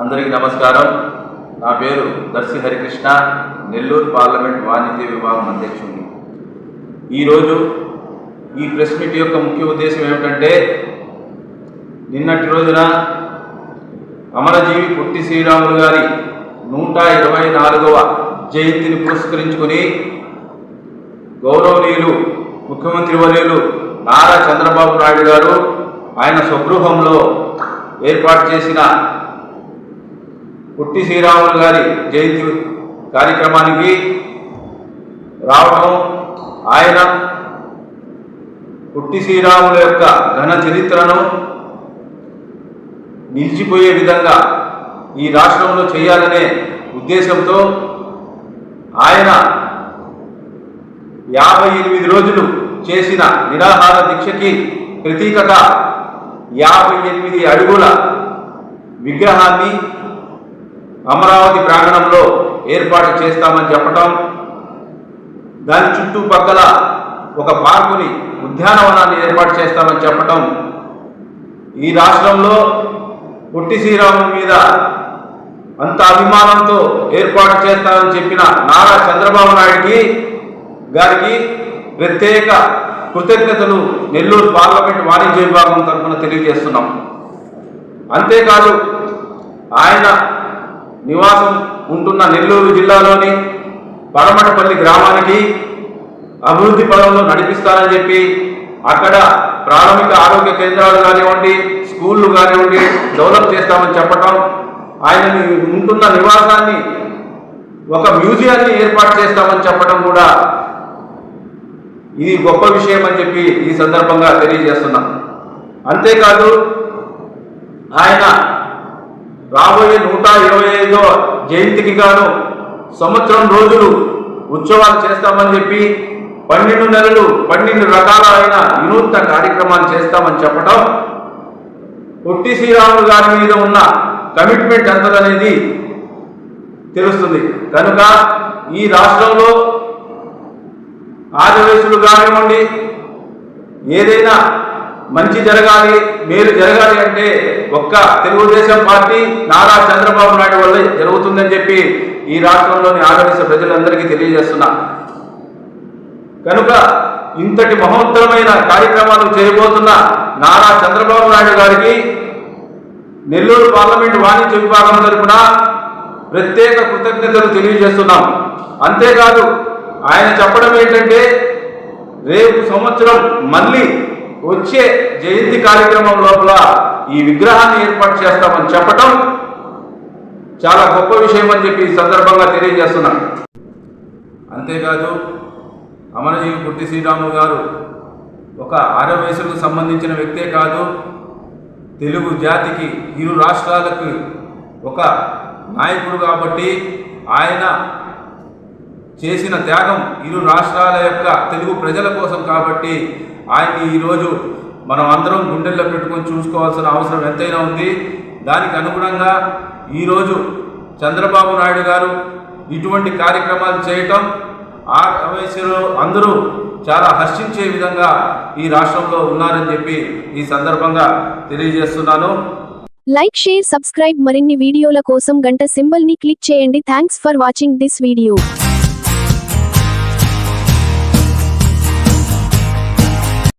అందరికీ నమస్కారం. నా పేరు దర్శి హరికృష్ణ నెల్లూరు పార్లమెంట్ వాణిజ్య విభాగం అధ్యక్షుడిని. ఈరోజు ఈ ప్రెస్ మీట్ యొక్క ముఖ్య ఉద్దేశం ఏమిటంటే నిన్నటి రోజున అమరజీవి పుట్టి శ్రీరాములు గారి నూట ఇరవై నాలుగవ జయంతిని పురస్కరించుకొని గౌరవనీయులు ముఖ్యమంత్రి వర్యులు నారా చంద్రబాబు నాయుడు గారు ఆయన స్వగృహంలో ఏర్పాటు చేసిన పుట్టి శ్రీరాములు గారి జయంతి కార్యక్రమానికి రావడం ఆయన పుట్టి శ్రీరాముల యొక్క ఘన చరిత్రను నిలిచిపోయే విధంగా ఈ రాష్ట్రంలో చేయాలనే ఉద్దేశంతో ఆయన యాభై ఎనిమిది రోజులు చేసిన నిరాహార దీక్షకి ప్రతీకగా యాభై ఎనిమిది అడుగుల విగ్రహాన్ని అమరావతి ప్రాంగణంలో ఏర్పాటు చేస్తామని చెప్పటం దాని చుట్టుపక్కల ఒక పార్కుని ఉద్యానవనాన్ని ఏర్పాటు చేస్తామని చెప్పటం ఈ రాష్ట్రంలో పొట్టి శ్రీరాముల మీద అంత అభిమానంతో ఏర్పాటు చేస్తామని చెప్పిన నారా చంద్రబాబు నాయుడికి గారికి ప్రత్యేక కృతజ్ఞతలు నెల్లూరు పార్లమెంట్ వాణిజ్య విభాగం తరఫున తెలియజేస్తున్నాం. అంతేకాదు ఆయన నివాసం ఉంటున్న నెల్లూరు జిల్లాలోని పడమటపల్లి గ్రామానికి అభివృద్ధి పదంలో నడిపిస్తారని చెప్పి అక్కడ ప్రాథమిక ఆరోగ్య కేంద్రాలు కానివ్వండి స్కూళ్ళు కానివ్వండి డెవలప్ చేస్తామని చెప్పటం ఆయన ఉంటున్న నివాసాన్ని ఒక మ్యూజియాన్ని ఏర్పాటు చేస్తామని చెప్పడం కూడా ఇది గొప్ప విషయం అని చెప్పి ఈ సందర్భంగా తెలియజేస్తున్నాం. అంతేకాదు ఆయన రాబోయే నూట ఇరవై ఐదో జయంతికి గాను సంవత్సరం రోజులు ఉత్సవాలు చేస్తామని చెప్పి పన్నెండు నెలలు పన్నెండు రకాలైన వినూత్న కార్యక్రమాలు చేస్తామని చెప్పడం పొట్టి శ్రీరాములు గారి మీద ఉన్న కమిట్మెంట్ ఎంతదనేది తెలుస్తుంది. కనుక ఈ రాష్ట్రంలో ఆదివేశులు కానివ్వండి ఏదైనా మంచి జరగాలి మేలు జరగాలి అంటే ఒక్క తెలుగుదేశం పార్టీ నారా చంద్రబాబు నాయుడు వల్ల జరుగుతుందని చెప్పి ఈ రాష్ట్రంలోని ఆదర్శ ప్రజలందరికీ తెలియజేస్తున్నా. కనుక ఇంతటి మహోత్తరమైన కార్యక్రమాలు చేయబోతున్న నారా చంద్రబాబు నాయుడు గారికి నెల్లూరు పార్లమెంట్ వాణిజ్య విభాగం తరఫున ప్రత్యేక కృతజ్ఞతలు తెలియజేస్తున్నాం. అంతేకాదు ఆయన చెప్పడం ఏంటంటే రేపు సంవత్సరం మళ్ళీ వచ్చే జయంతి కార్యక్రమం లోపల ఈ విగ్రహాన్ని ఏర్పాటు చేస్తామని చెప్పటం చాలా గొప్ప విషయం అని చెప్పి ఈ సందర్భంగా తెలియజేస్తున్నాం. అంతేకాదు అమరజీవి పుట్టి శ్రీరాములు గారు ఒక ఆరవయసుకు సంబంధించిన వ్యక్తే కాదు తెలుగు జాతికి ఇరు రాష్ట్రాలకు ఒక నాయకుడు కాబట్టి ఆయన చేసిన త్యాగం ఇరు రాష్ట్రాల యొక్క తెలుగు ప్రజల కోసం కాబట్టి ఆయన్ని ఈరోజు మనం అందరం గుండెల్లో పెట్టుకొని చూసుకోవాల్సిన అవసరం ఎంతైనా ఉంది. దానికి అనుగుణంగా ఈరోజు చంద్రబాబు నాయుడు గారు ఇటువంటి కార్యక్రమాలు చేయటం ఆ వయసులో అందరూ చాలా హర్షించే విధంగా ఈ రాష్ట్రంలో ఉన్నారని చెప్పి ఈ సందర్భంగా తెలియజేస్తున్నాను. లైక్ షేర్ సబ్స్క్రైబ్ మరిన్ని వీడియోల కోసం గంట సింబల్ని క్లిక్ చేయండి. Thanks for watching this video.